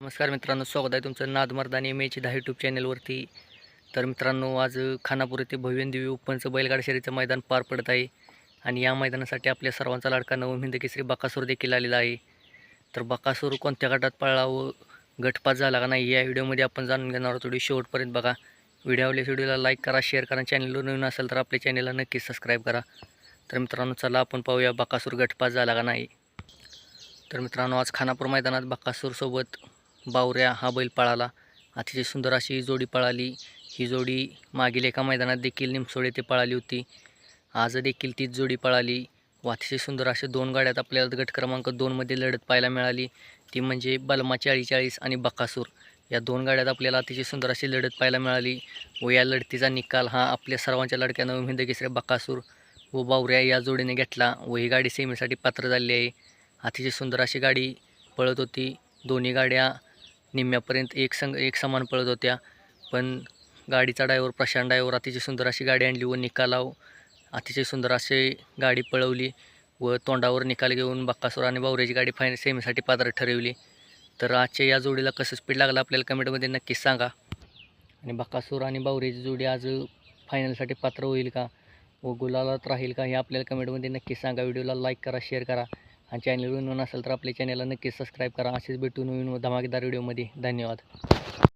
नमस्कार मित्रांनो स्वागत आहे तुमचं नादमर्दानी एची दहा यूट्यूब चॅनलवरती तर मित्रांनो आज खानापूर येथे भव्य दिव्य उपनचं बैलगाडा शर्यतीचं मैदान पार पडत आहे. आणि या मैदानासाठी आपल्या सर्वांचा लाडका नवम हिंद केसरी बकासूर देखील आलेला आहे. तर बकासूर कोणत्या गटात पळला व गटपात झाला का नाही या व्हिडिओमध्ये आपण जाणून घेणार आहोत. थोडी शेवटपर्यंत बघा. व्हिडिओ आवडल्यास व्हिडिओला लाईक करा शेअर करा चॅनलवर नवीन असेल तर आपल्या चॅनलला नक्कीच सबस्क्राईब करा. तर मित्रांनो चला आपण पाहूया बकासूर गटपात झाला का नाही. तर मित्रांनो आज खानापूर मैदानात बकासूरसोबत बावऱ्या हा बैल पळाला. अतिशय सुंदर अशी ही जोडी पळाली. ही जोडी मागील एका मैदानात देखील निमसोड येथे पळाली होती. आज देखील तीच जोडी पळाली व अतिशय सुंदर अशा दोन गाड्यात आपल्याला गट क्रमांक दोनमध्ये लढत पाहायला मिळाली. ती म्हणजे बलमा चाळीचाळीस आणि बकासूर. या दोन गाड्यात आपल्याला अतिशय सुंदर अशी लढत पाहायला मिळाली व या लढतीचा निकाल हा आपल्या सर्वांच्या लडक्या नवीन हिंद बकासूर व बावऱ्या या जोडीने घेतला व ही गाडी सेमीसाठी पात्र झाली आहे. अतिशय सुंदर अशी गाडी पळत होती. दोन्ही गाड्या निम्म्यापर्यंत एक संग एक समान पळत होत्या. पण गाडीचा ड्रायव्हर प्रशांत ड्रायव्हर अतिशय सुंदर अशी गाडी आणली व निकालाव अतिशय सुंदर अशी गाडी पळवली व तोंडावर निकाल घेऊन बक्कासूर आणि बावऱ्याची गाडी फायन सेमीसाठी पात्र ठरवली. तर आजच्या या जोडीला कसं स्पीड लागलं आपल्याला कमेंटमध्ये नक्कीच सांगा. आणि बक्कासूर आणि बावऱ्याची जोडी आज फायनलसाठी पात्र होईल का व गुलालात राहील का हे आपल्याला कमेंटमध्ये नक्कीच सांगा. व्हिडिओला लाईक करा शेअर करा. आणि चॅनल नवीन असेल तर आपल्या चॅनलला नक्कीच सबस्क्राईब करा. असेच भेटू नवीन धमाकेदार व्हिडिओमध्ये धन्यवाद.